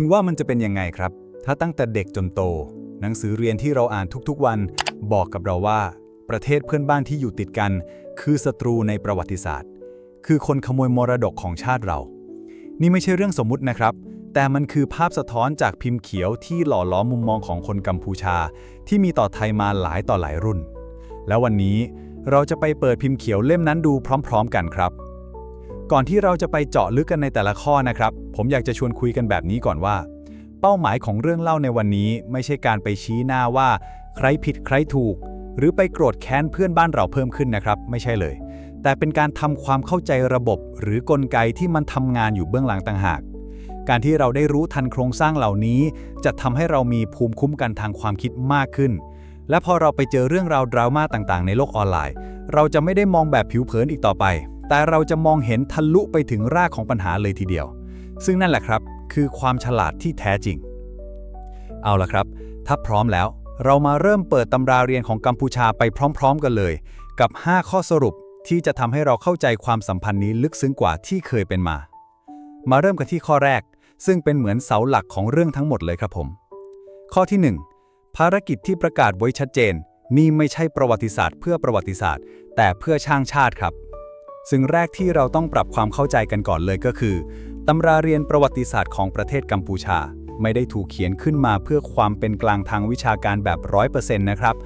คุณว่ามันจะเป็นยังไงครับ ถ้าตั้งแต่เด็กจนโต หนังสือเรียนที่เราอ่านทุกๆวัน บอกกับเราว่า ประเทศเพื่อนบ้านที่อยู่ติดกัน คือศัตรูในประวัติศาสตร์ คือคนขโมยมรดกของชาติเรา นี่ไม่ใช่เรื่องสมมุตินะครับ แต่มันคือภาพสะท้อนจากพิมพ์เขียวที่หล่อล้อมมุมมองของคนกัมพูชา ที่มีต่อไทยมาหลายต่อหลายรุ่น แล้ววันนี้เราจะไปเปิดพิมพ์เขียวเล่มนั้นดูพร้อม ๆ กันครับ ก่อนที่เราจะไปเจาะลึกกันในแต่ละข้อนะครับ ผมอยากจะชวนคุยกันแบบนี้ก่อนว่า เป้าหมายของเรื่องเล่าในวันนี้ไม่ใช่การไปชี้หน้าว่า ใครผิดใครถูก หรือไปโกรธแค้นเพื่อนบ้านเราเพิ่มขึ้นนะครับ ไม่ใช่เลย แต่เป็นการทำความเข้าใจระบบ หรือกลไกที่มันทำงานอยู่เบื้องหลังต่างหาก การที่เราได้รู้ทันโครงสร้างเหล่านี้ จะทำให้เรามีภูมิคุ้มกันทางความคิดมากขึ้นและพอเราไปเจอเรื่องราวดราม่าต่างๆ ในโลกออนไลน์ เราจะไม่ได้มองแบบผิวเผินอีกต่อไป แต่เราจะมองเห็นทะลุไปถึงรากของปัญหาเลยทีเดียว ซึ่งนั่นแหละครับ คือความฉลาดที่แท้จริง เอาละครับ ถ้าพร้อมแล้ว เรามาเริ่มเปิดตำราเรียนของกัมพูชาไปพร้อม ๆ กันเลย กับ 5 ข้อสรุปที่จะทำให้เราเข้าใจความสัมพันธ์นี้ลึกซึ้งกว่าที่เคยเป็นมา มาเริ่มกันที่ข้อแรก ซึ่งเป็นเหมือนเสาหลักของเรื่องทั้งหมดเลยครับผม ข้อที่ 1 ภารกิจที่ประกาศไว้ชัดเจน นี่ไม่ใช่ประวัติศาสตร์ เพื่อประวัติศาสตร์ แต่เพื่อช่างชาติครับ ซึ่งแรกที่เราต้องปรับความเข้าใจกันก่อนเลยก็คือตำราเรียนประวัติศาสตร์ของประเทศกัมพูชา ไม่ได้ถูกเขียนขึ้นมาเพื่อความเป็นกลางทางวิชาการแบบร้อยเปอร์เซ็นต์นะครับ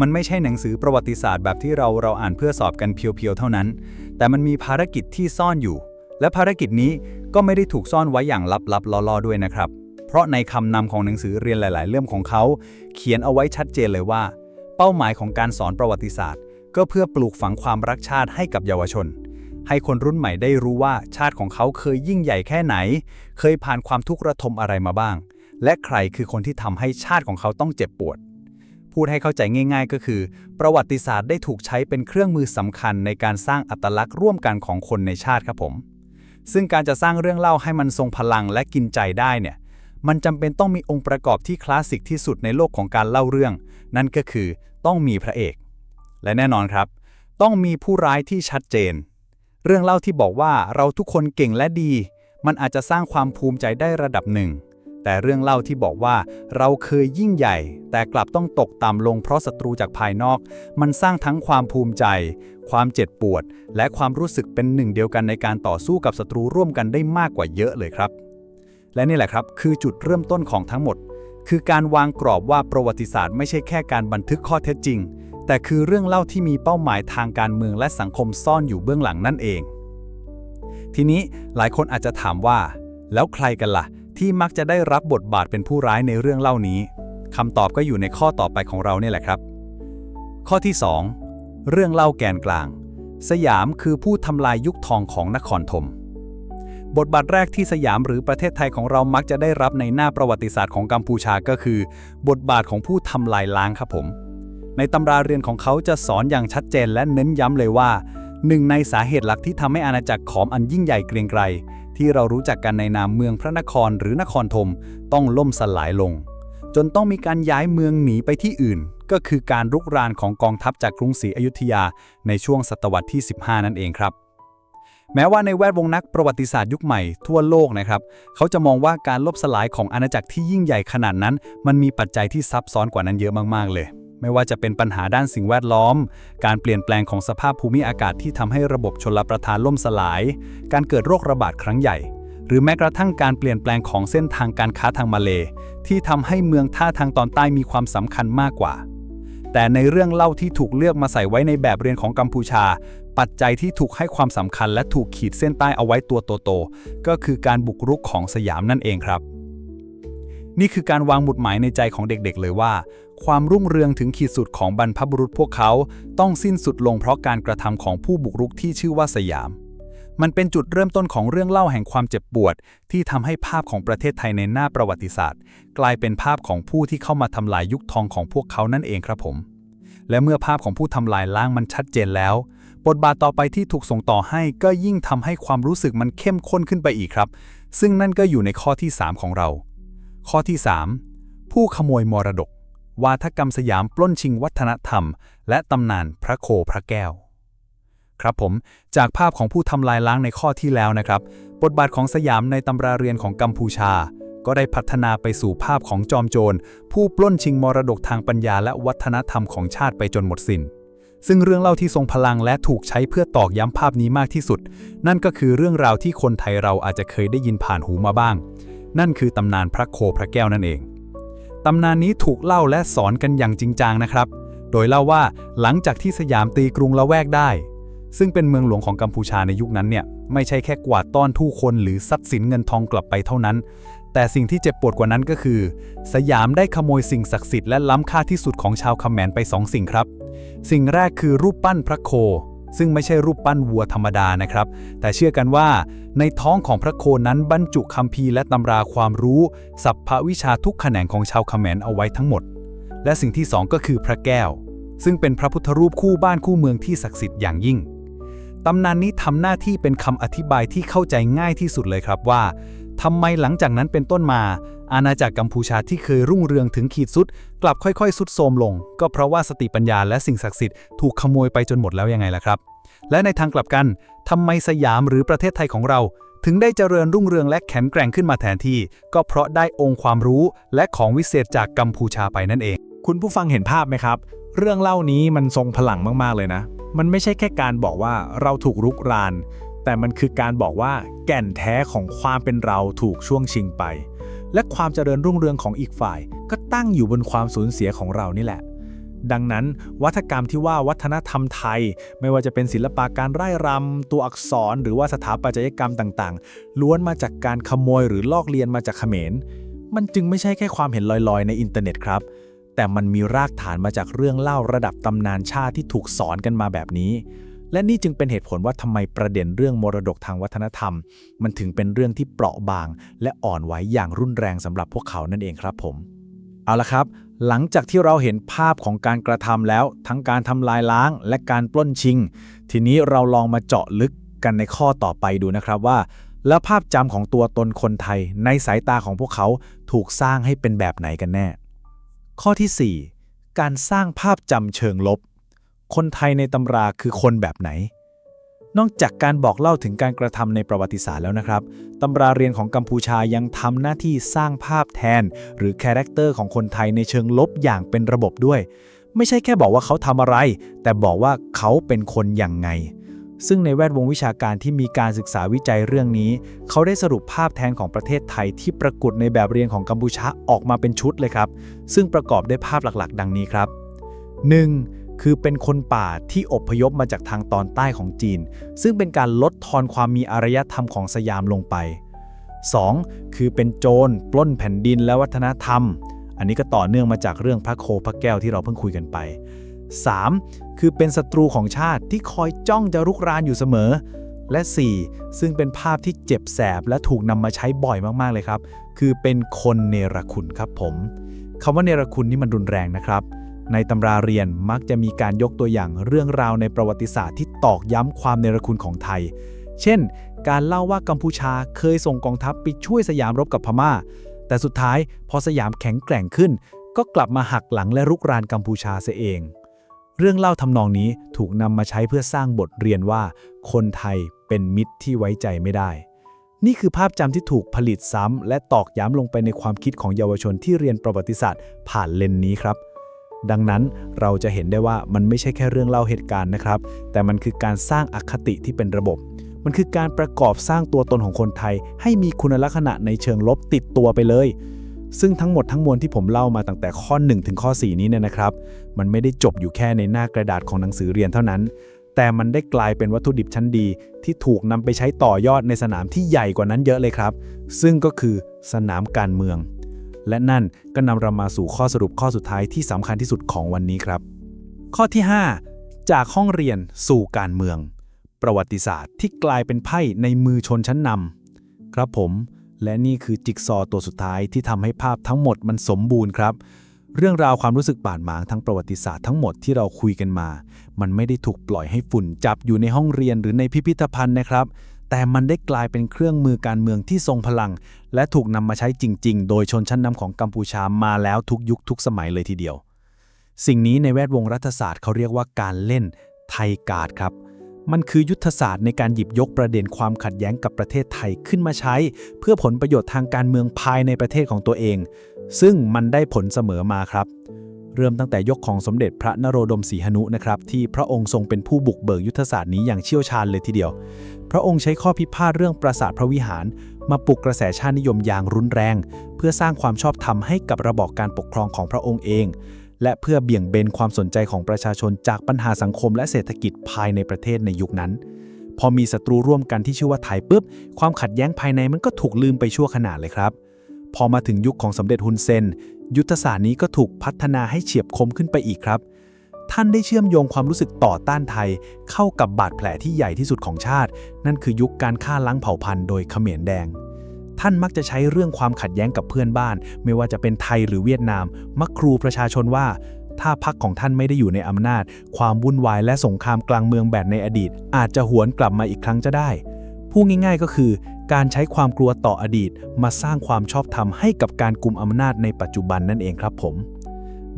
มันไม่ใช่หนังสือประวัติศาสตร์แบบที่เราเราอ่านเพื่อสอบกันเพียวๆเท่านั้น แต่มันมีภารกิจที่ซ่อนอยู่ และภารกิจนี้ก็ไม่ได้ถูกซ่อนไว้อย่างลับๆล่อๆด้วยนะครับ เพราะในคำนำของหนังสือเรียนหลาย ๆ เล่มของเขา เขียนเอาไว้ชัดเจนเลยว่า เป้าหมายของการสอนประวัติศาสตร์ ก็เพื่อปลูกฝังความรักชาติให้กับเยาวชน ให้คนรุ่นใหม่ได้รู้ว่าชาติของเขาเคยยิ่งใหญ่แค่ไหน เคยผ่านความทุกข์ระทมอะไรมาบ้าง และใครคือคนที่ทำให้ชาติของเขาต้องเจ็บปวด พูดให้เข้าใจง่าย ๆ ก็คือ ประวัติศาสตร์ได้ถูกใช้เป็นเครื่องมือสำคัญในการสร้างอัตลักษณ์ร่วมกันของคนในชาติครับผม ซึ่งการจะสร้างเรื่องเล่าให้มันทรงพลังและกินใจได้เนี่ยมันจำเป็นต้องมีองค์ประกอบที่คลาสสิกที่สุดในโลกของการเล่าเรื่อง นั่นก็คือต้องมีพระเอก และแน่นอนครับ ต้องมีผู้ร้ายที่ชัดเจน เรื่องเล่าที่บอกว่าเราทุกคนเก่งและดี มันอาจจะสร้างความภูมิใจได้ระดับหนึ่ง แต่เรื่องเล่าที่บอกว่าเราเคยยิ่งใหญ่ แต่กลับต้องตกต่ำลงเพราะศัตรูจากภายนอก มันสร้างทั้งความภูมิใจ ความเจ็บปวด และความรู้สึกเป็นหนึ่งเดียวกันในการต่อสู้กับศัตรูร่วมกันได้มากกว่าเยอะเลยครับ และนี่แหละครับคือจุดเริ่มต้นของทั้งหมด คือการวางกรอบว่าประวัติศาสตร์ไม่ใช่แค่การบันทึกข้อเท็จจริง แต่คือเรื่องเล่าที่มีเป้าหมายทางการเมืองและสังคมซ่อนอยู่เบื้องหลังนั่นเอง ทีนี้หลายคนอาจจะถามว่า แล้วใครกันล่ะ ที่มักจะได้รับบทบาทเป็นผู้ร้ายในเรื่องเล่านี้คำตอบก็อยู่ในข้อต่อไปของเราเนี่ยแหละครับ ข้อที่ 2 เรื่องเล่าแกนกลาง สยามคือผู้ทำลายยุคทองของนครธมบทบาทแรกที่สยามหรือประเทศไทยของเรามักจะได้รับในหน้าประวัติศาสตร์ของกัมพูชาก็คือ บทบาทของผู้ทำลายล้างครับผม ในตำราเรียนของเขาจะสอนอย่างชัดเจนและเน้นย้ำเลยว่า หนึ่งในสาเหตุหลักที่ทำให้อาณาจักรขอมอันยิ่งใหญ่เกรียงไกรที่เรารู้จักกันในนามเมืองพระนครหรือนครธมต้องล่มสลายลง จนต้องมีการย้ายเมืองหนีไปที่อื่น ก็คือการรุกรานของกองทัพจากกรุงศรีอยุธยาในช่วงศตวรรษที่ 15 นั่นเองครับ แม้ว่าในแวดวงนักประวัติศาสตร์ยุคใหม่ทั่วโลกนะครับ เขาจะมองว่าการลบสลายของอาณาจักรที่ยิ่งใหญ่ขนาดนั้น มันมีปัจจัยที่ซับซ้อนกว่านั้นเยอะมากๆเลย ไม่ว่าจะเป็นปัญหาด้านสิ่งแวดล้อม การเปลี่ยนแปลงของสภาพภูมิอากาศที่ทำให้ระบบชลประทานล่มสลาย การเกิดโรคระบาดครั้งใหญ่ หรือแม้กระทั่งการเปลี่ยนแปลงของเส้นทางการค้าทางมาเล ที่ทำให้เมืองท่าทางตอนใต้มีความสำคัญมากกว่า แต่ในเรื่องเล่าที่ถูกเลือกมาใส่ไว้ในแบบเรียนของกัมพูชา ปัจจัยที่ถูกให้ความสำคัญและถูกขีดเส้นใต้เอาไว้ตัวโตๆก็คือการบุกรุกของสยามนั่นเองครับ นี่คือการวางหมุดหมายในใจของเด็กๆ เลยว่า ความรุ่งเรืองถึงขีดสุดของบรรพบุรุษพวกเขา ต้องสิ้นสุดลงเพราะการกระทำของผู้บุกรุกที่ชื่อว่าสยาม มันเป็นจุดเริ่มต้นของเรื่องเล่าแห่งความเจ็บปวด ที่ทำให้ภาพของประเทศไทยในหน้าประวัติศาสตร์ กลายเป็นภาพของผู้ที่เข้ามาทำลายยุคทองของพวกเขานั่นเองครับผม และเมื่อภาพของผู้ทำลายล้างมันชัดเจนแล้วบทบาทต่อไปที่ถูกส่งต่อให้ก็ยิ่งทำให้ความรู้สึกมันเข้มข้นขึ้นไปอีกครับ ซึ่งนั่นก็อยู่ในข้อที่ 3 ของเรา ข้อที่ 3 ผู้ขโมยมรดก วาทกรรมสยามปล้นชิงวัฒนธรรม และตำนานพระโคพระแก้ว ครับผม จากภาพของผู้ทำลายล้างในข้อที่แล้วนะครับ บทบาทของสยามในตำราเรียนของกัมพูชา ก็ได้พัฒนาไปสู่ภาพของจอมโจร ผู้ปล้นชิงมรดกทางปัญญาและวัฒนธรรมของชาติไปจนหมดสิน้น ซึ่งเรื่องเล่าที่ทรงพลังและถูกใช้เพื่อตอกย้ำภาพนี้มากที่สุด นั่นก็คือเรื่องราวที่คนไทยเราอาจจะเคยได้ยินผ่านหูมาบ้าง นั่นคือตำนานพระโคพระแก้วนั่นเอง ตำนานนี้ถูกเล่าและสอนกันอย่างจริงจังนะครับ โดยเล่าว่าหลังจากที่สยามตีกรุงละแวกได้ ซึ่งเป็นเมืองหลวงของกัมพูชาในยุคนั้นเนี่ยไม่ใช่แค่กวาดต้อนผู้คนหรือทรัพย์สินเงินทองกลับไปเท่านั้น แต่สิ่งที่เจ็บปวดกว่านั้นก็คือ สยามได้ขโมยสิ่งศักดิ์สิทธิ์และล้ำค่าที่สุดของชาวคำแมนไปสองสิ่งครับ สิ่งแรกคือรูปปั้นพระโค ซึ่งไม่ใช่รูปปั้นวัวธรรมดานะครับ แต่เชื่อกันว่า ในท้องของพระโคนั้นบรรจุคัมภีร์และตำราความรู้สัพพวิชาทุกแขนงของชาวคำแมนเอาไว้ทั้งหมด และสิ่งที่สองก็คือพระแก้ว ซึ่งเป็นพระพุทธรูปคู่บ้านคู่เมืองที่ศักดิ์สิทธิ์อย่างยิ่งตำนานนี้ทำหน้าที่เป็นคำอธิบายที่เข้าใจง่ายที่สุดเลยครับว่า ทำไมหลังจากนั้นเป็นต้นมา อาณาจักรกัมพูชาที่เคยรุ่งเรืองถึงขีดสุด กลับค่อยๆ สุดโทรมลง ก็เพราะว่าสติปัญญาและสิ่งศักดิ์สิทธิ์ถูกขโมยไปจนหมดแล้วยังไงล่ะครับ และในทางกลับกันทำไมสยามหรือประเทศไทยของเรา ถึงได้เจริญรุ่งเรืองและแข็งแกร่งขึ้นมาแทนที่ ก็เพราะได้องค์ความรู้และของวิเศษจากกัมพูชาไปนั่นเอง คุณผู้ฟังเห็นภาพไหมครับ เรื่องเล่านี้มันทรงพลังมากๆเลยนะ มันไม่ใช่แค่การบอกว่าเราถูกรุกราน แต่มันคือการบอกว่าแก่นแท้ของความเป็นเราถูกช่วงชิงไป และความเจริญรุ่งเรืองของอีกฝ่าย ก็ตั้งอยู่บนความสูญเสียของเรานี่แหละ ดังนั้น วัฒกรรมที่ว่าวัฒนธรรมไทย ไม่ว่าจะเป็นศิลปะการไร่รำตัวอักษร หรือว่าสถาปัตยกรรมต่างๆ ล้วนมาจากการขโมยหรือลอกเลียนมาจากเขมร มันจึงไม่ใช่แค่ความเห็นลอยๆ ในอินเทอร์เน็ตครับ แต่มันมีรากฐานมาจากเรื่องเล่าระดับตำนานชาติที่ถูกสอนกันมาแบบนี้ และนี่จึงเป็นเหตุผลว่าทำไมประเด็นเรื่องมรดกทางวัฒนธรรม มันถึงเป็นเรื่องที่เปราะบาง และอ่อนไหวอย่างรุนแรงสำหรับพวกเขานั่นเองครับผม เอาละครับ หลังจากที่เราเห็นภาพของการกระทำแล้ว ทั้งการทำลายล้างและการปล้นชิง ทีนี้เราลองมาเจาะลึกกันในข้อต่อไปดูนะครับว่า แล้วภาพจำของตัวตนคนไทย ในสายตาของพวกเขาถูกสร้างให้เป็นแบบไหนกันแน่ ข้อที่ 4 การสร้างภาพจำเชิงลบ คนไทยในตำราคือคนแบบไหน นอกจากการบอกเล่าถึงการกระทำในประวัติศาสตร์แล้วนะครับตำราเรียนของกัมพูชายังทำหน้าที่สร้างภาพแทน หรือคาแรคเตอร์ของคนไทยในเชิงลบอย่างเป็นระบบด้วย ไม่ใช่แค่บอกว่าเขาทำอะไร แต่บอกว่าเขาเป็นคนอย่างไงซึ่งในแวดวงวิชาการที่มีการศึกษาวิจัยเรื่องนี้ เขาได้สรุปภาพแทนของประเทศไทยที่ปรากฏในแบบเรียนของกัมพูชาออกมาเป็นชุดเลยครับ ซึ่งประกอบด้วยภาพหลักๆ ดังนี้ครับ 1. คือเป็นคนป่าที่อพยพมาจากทางตอนใต้ของจีน ซึ่งเป็นการลดทอนความมีอารยธรรมของสยามลงไป 2. คือเป็นโจรปล้นแผ่นดินและวัฒนธรรม อันนี้ก็ต่อเนื่องมาจากเรื่องพระโคพระแก้วที่เราเพิ่งคุยกันไป 3. คือเป็นศัตรูของชาติที่คอยจ้องจะรุกรานอยู่เสมอ และ 4. ซึ่งเป็นภาพที่เจ็บแสบและถูกนำมาใช้บ่อยมากๆเลยครับ คือเป็นคนเนรคุณครับผมคำว่าเนรคุณนี่มันรุนแรงนะครับ ในตำราเรียนมักจะมีการยกตัวอย่างเรื่องราวในประวัติศาสตร์ที่ตอกย้ำความเนรคุณของไทย เช่น การเล่าว่ากัมพูชาเคยส่งกองทัพไปช่วยสยามรบกับพม่า แต่สุดท้ายพอสยามแข็งแกร่งขึ้น ก็กลับมาหักหลังและรุกรานกัมพูชาเสียเอง เรื่องเล่าทำนองนี้ถูกนำมาใช้เพื่อสร้างบทเรียนว่า คนไทยเป็นมิตรที่ไว้ใจไม่ได้ นี่คือภาพจำที่ถูกผลิตซ้ำและตอกย้ำลงไปในความคิดของเยาวชนที่เรียนประวัติศาสตร์ ผ่านเลนนี้ครับ ดังนั้นเราจะเห็นได้ว่ามันไม่ใช่แค่เรื่องเล่าเหตุการณ์นะครับ แต่มันคือการสร้างอคติที่เป็นระบบ มันคือการประกอบสร้างตัวตนของคนไทย ให้มีคุณลักษณะในเชิงลบติดตัวไปเลย ซึ่งทั้งหมดทั้งมวลที่ผมเล่ามาตั้งแต่ข้อ 1 ถึงข้อ 4 นี้เนี่ยนะครับ มันไม่ได้จบอยู่แค่ในหน้ากระดาษของหนังสือเรียนเท่านั้น แต่มันได้กลายเป็นวัตถุดิบชั้นดี ที่ถูกนำไปใช้ต่อยอดในสนามที่ใหญ่กว่านั้นเยอะเลยครับ ซึ่งก็คือสนามการเมือง และนั่นก็นำเรามาสู่ข้อสรุปข้อสุดท้ายที่สำคัญที่สุดของวันนี้ครับ ข้อที่ 5 จากห้องเรียนสู่การเมือง ประวัติศาสตร์ที่กลายเป็นไพ่ในมือชนชั้นนำครับผม และนี่คือจิ๊กซอว์ตัวสุดท้ายที่ทำให้ภาพทั้งหมดมันสมบูรณ์ครับเรื่องราวความรู้สึกบาดหมางทั้งประวัติศาสตร์ทั้งหมดที่เราคุยกันมา มันไม่ได้ถูกปล่อยให้ฝุ่นจับอยู่ในห้องเรียนหรือในพิพิธภัณฑ์นะครับ แต่มันได้กลายเป็นเครื่องมือการเมืองที่ทรงพลัง และถูกนำมาใช้จริง ๆ โดยชนชั้นนำของกัมพูชามาแล้วทุกยุคทุกสมัยเลยทีเดียว สิ่งนี้ในแวดวงรัฐศาสตร์เขาเรียกว่าการเล่นไทยการ์ดครับ มันคือยุทธศาสตร์ในการหยิบยกประเด็นความขัดแย้งกับประเทศไทยขึ้นมาใช้ เพื่อผลประโยชน์ทางการเมืองภายในประเทศของตัวเอง ซึ่งมันได้ผลเสมอมาครับ เริ่มตั้งแต่ยกของสมเด็จพระนโรดมศรีหนุนะครับที่พระองค์ทรงเป็นผู้บุกเบิกยุทธศาสตร์นี้อย่างเชี่ยวชาญเลยทีเดียว พระองค์ใช้ข้อพิพาทเรื่องปราสาทพระวิหาร มาปลุกกระแสชาตินิยมอย่างรุนแรง เพื่อสร้างความชอบธรรมให้กับระบอบการปกครองของพระองค์เอง และเพื่อเบี่ยงเบนความสนใจของประชาชนจากปัญหาสังคมและเศรษฐกิจภายในประเทศในยุคนั้น พอมีศัตรูร่วมกันที่ชื่อว่าไทยปุ๊บ ความขัดแย้งภายในมันก็ถูกลืมไปชั่วขณะเลยครับพอมาถึงยุคของสมเด็จฮุนเซน ยุทธศาสตร์นี้ก็ถูกพัฒนาให้เฉียบคมขึ้นไปอีกครับ ท่านได้เชื่อมโยงความรู้สึกต่อต้านไทย เข้ากับบาดแผลที่ใหญ่ที่สุดของชาติ นั่นคือยุคการฆ่าล้างเผ่าพันธุ์โดยเขมรแดง ท่านมักจะใช้เรื่องความขัดแย้งกับเพื่อนบ้าน ไม่ว่าจะเป็นไทยหรือเวียดนาม มักครูประชาชนว่า ถ้าพรรคของท่านไม่ได้อยู่ในอำนาจ ความวุ่นวายและสงครามกลางเมืองแบบในอดีต อาจจะหวนกลับมาอีกครั้งจะได้พูดง่ายๆก็คือ การใช้ความกลัวต่ออดีต มาสร้างความชอบธรรมให้กับการกลุ่มอำนาจในปัจจุบันนั่นเองครับผม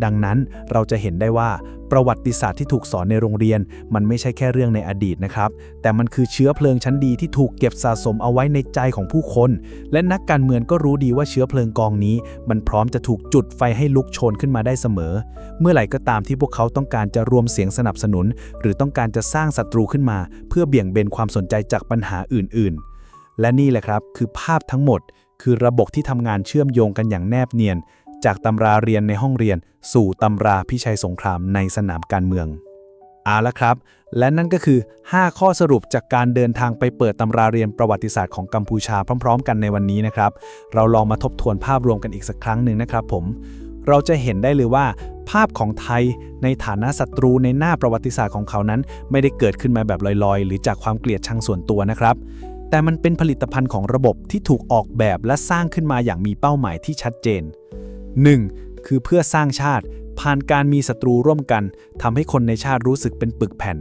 ดังนั้นเราจะเห็นได้ว่าประวัติศาสตร์ที่ถูกสอนในโรงเรียน มันไม่ใช่แค่เรื่องในอดีตนะครับ แต่มันคือเชื้อเพลิงชั้นดีที่ถูกเก็บสะสมเอาไว้ในใจของผู้คน และนักการเมืองก็รู้ดีว่าเชื้อเพลิงกองนี้ มันพร้อมจะถูกจุดไฟให้ลุกโชนขึ้นมาได้เสมอ เมื่อไหร่ก็ตามที่พวกเขาต้องการจะรวมเสียงสนับสนุน หรือต้องการจะสร้างศัตรูขึ้นมา เพื่อเบี่ยงเบนความสนใจจากปัญหาอื่น ๆ และนี่แหละครับคือภาพทั้งหมด คือระบบที่ทำงานเชื่อมโยงกันอย่างแนบเนียน จากตำราเรียนในห้องเรียน สู่ตำราพิชัยสงครามในสนามการเมืองเอาละครับ และนั่นก็คือ 5 ข้อสรุปจากการเดินทางไปเปิดตำราเรียนประวัติศาสตร์ของกัมพูชาพร้อม ๆ กันในวันนี้นะครับ เราลองมาทบทวนภาพรวมกันอีกสักครั้งหนึ่งนะครับผม เราจะเห็นได้เลยว่า ภาพของไทยในฐานะศัตรูในหน้าประวัติศาสตร์ของเขานั้น ไม่ได้เกิดขึ้นมาแบบลอยๆ หรือจากความเกลียดชังส่วนตัวนะครับ แต่มันเป็นผลิตภัณฑ์ของระบบที่ถูกออกแบบและสร้างขึ้นมาอย่างมีเป้าหมายที่ชัดเจน 1. คือเพื่อสร้างชาติ ผ่านการมีศัตรูร่วมกันทำให้คนในชาติรู้สึกเป็นปึกแผ่น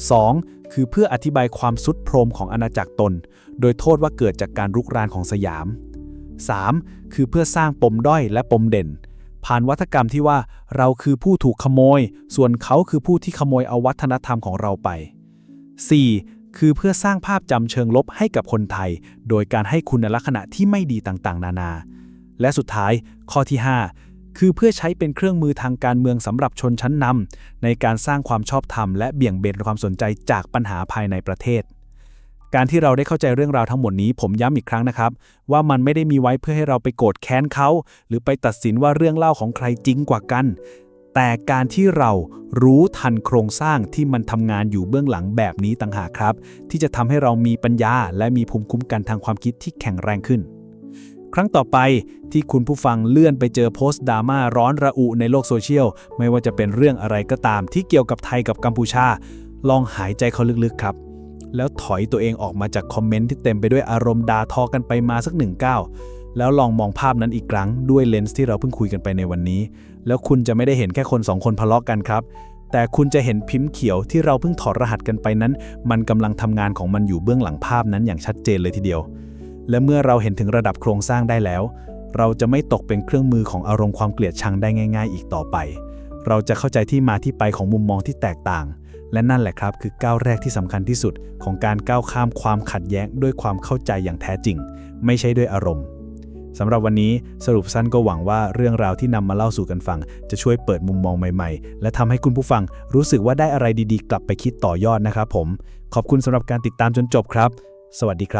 2. คือเพื่ออธิบายความสุดโทรมของอาณาจักรตน โดยโทษว่าเกิดจากการรุกรานของสยาม 3. คือเพื่อสร้างปมด้อยและปมเด่น ผ่านวัฒกรรมที่ว่าเราคือผู้ถูกขโมย ส่วนเขาคือผู้ที่ขโมยเอาวัฒนธรรมของเราไป 4. คือเพื่อสร้างภาพจำเชิงลบให้กับคนไทย โดยการให้คุณลักษณะที่ไม่ดีต่างๆ นานา และสุดท้าย ข้อที่ 5 คือเพื่อใช้เป็นเครื่องมือทางการเมืองสำหรับชนชั้นนำในการสร้างความชอบธรรมและเบี่ยงเบนความสนใจจากปัญหาภายในประเทศ การที่เราได้เข้าใจเรื่องราวทั้งหมดนี้ผมย้ำอีกครั้งนะครับ ว่ามันไม่ได้มีไว้เพื่อให้เราไปโกรธแค้นเขา หรือไปตัดสินว่าเรื่องเล่าของใครจริงกว่ากัน แต่การที่เรารู้ทันโครงสร้างที่มันทำงานอยู่เบื้องหลังแบบนี้ต่างหากครับ ที่จะทำให้เรามีปัญญา และมีภูมิคุ้มกันทางความคิดที่แข็งแรงขึ้น ครั้งต่อไปที่คุณผู้ฟังเลื่อนไปเจอโพสต์ดราม่าร้อนระอุในโลกโซเชียล ไม่ว่าจะเป็นเรื่องอะไรก็ตาม ที่เกี่ยวกับไทยกับกัมพูชา ลองหายใจเขาลึกๆครับ แล้วถอยตัวเองออกมาจากคอมเมนต์ที่เต็มไปด้วยอารมณ์ด่าทอกันไปมาสักหนึ่งก้าวแล้วลองมองภาพนั้นอีกครั้งด้วยเลนส์ที่เราเพิ่งคุยกันไปในวันนี้ แล้วคุณจะไม่ได้เห็นแค่คนสองคนทะเลาะกันครับ แต่คุณจะเห็นพิมพ์เขียวที่เราเพิ่งถอดรหัสกันไปนั้น มันกำลังทำงานของมันอยู่เบื้องหลังภาพนั้นอย่างชัดเจนเลยทีเดียว และเมื่อเราเห็นถึงระดับโครงสร้างได้แล้ว เราจะไม่ตกเป็นเครื่องมือของอารมณ์ความเกลียดชังได้ง่าย ๆ อีกต่อไป เราจะเข้าใจที่มาที่ไปของมุมมองที่แตกต่าง และนั่นแหละครับคือก้าวแรกที่สำคัญที่สุด ของการก้าวข้ามความขัดแย้งด้วยความเข้าใจอย่างแท้จริง ไม่ใช่ด้วยอารมณ์ สำหรับวันนี้สรุปสั้นก็หวังว่าเรื่องราวที่นำมาเล่าสู่กันฟัง จะช่วยเปิดมุมมองใหม่ๆ และทำให้คุณผู้ฟังรู้สึกว่าได้อะไรดีๆ กลับไปคิดต่อยอดนะครับผม ขอบคุณสำหรับการติดตามจนจบครับ สวัสดีครับ